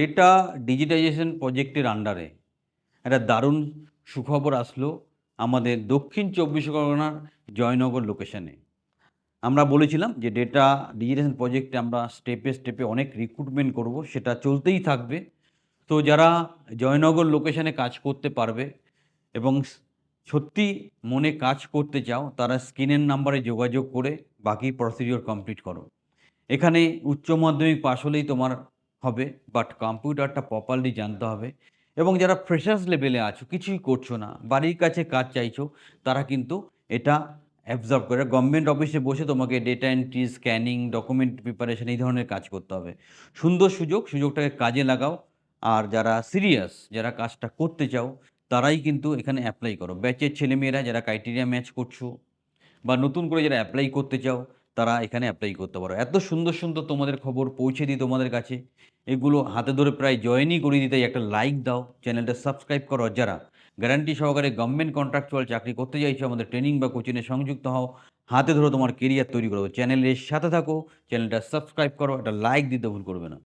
Data digitisation প্রজেক্টের আন্ডারে একটা দারুণ সুখবর আসলো আমাদের দক্ষিণ চব্বিশ পরগনার জয়নগর লোকেশনে আমরা বলেছিলাম যে ডেটা ডিজিটাইজেশন প্রজেক্টে আমরা স্টেপে স্টেপে অনেক রিক্রুটমেন্ট করব, সেটা চলতেই থাকবে। তো যারা জয়নগর লোকেশনে কাজ করতে পারবে এবং সত্যি মনে কাজ করতে চাও, তারা স্ক্রিনের নাম্বারে যোগাযোগ করে বাকি প্রসিডিওর কমপ্লিট করো। এখানে উচ্চ মাধ্যমিক পাশ হলেই তোমার হবে বাট কম্পিউটারটা প্রপারলি জানতে হবে। এবং যারা ফ্রেশার্স লেভেলে আছো, কিছুই করছ না, বাড়ির কাছে কাজ চাইছো, তারা কিন্তু এটা অ্যাবজর্ব করে। গভর্নমেন্ট অফিসে বসে তোমাকে data entry scanning document preparation এই ধরনের কাজ করতে হবে। সুন্দর সুযোগ, সুযোগটাকে কাজে লাগাও। আর যারা সিরিয়াস যারা কাজটা করতে চাও, তারাই কিন্তু এখানে অ্যাপ্লাই করো। ব্যাচের ছেলেমেয়েরা যারা ক্রাইটেরিয়া ম্যাচ করছ, বা নতুন করে যারা অ্যাপ্লাই করতে চাও তারা এখানে অ্যাপ্লাই করতে পারো। এত সুন্দর সুন্দর তোমাদের খবর পৌঁছে দিই তোমাদের কাছে। এগুলো হাতে ধরে প্রায় জয়েনই করে দিতে। একটা লাইক দাও চ্যানেলটা সাবস্ক্রাইব করো। যারা গ্যারান্টি সহকারে গভর্নমেন্ট কন্ট্রাকচুয়াল চাকরি করতে চাইছো, আমাদের ট্রেনিং বা কোচিংয়ে সংযুক্ত হও, হাতে ধরে তোমার কেরিয়ার তৈরি করো চ্যানেলের সাথে থাকো চ্যানেলটা সাবস্ক্রাইব করো। একটা লাইক দিতে ভুল করবে না।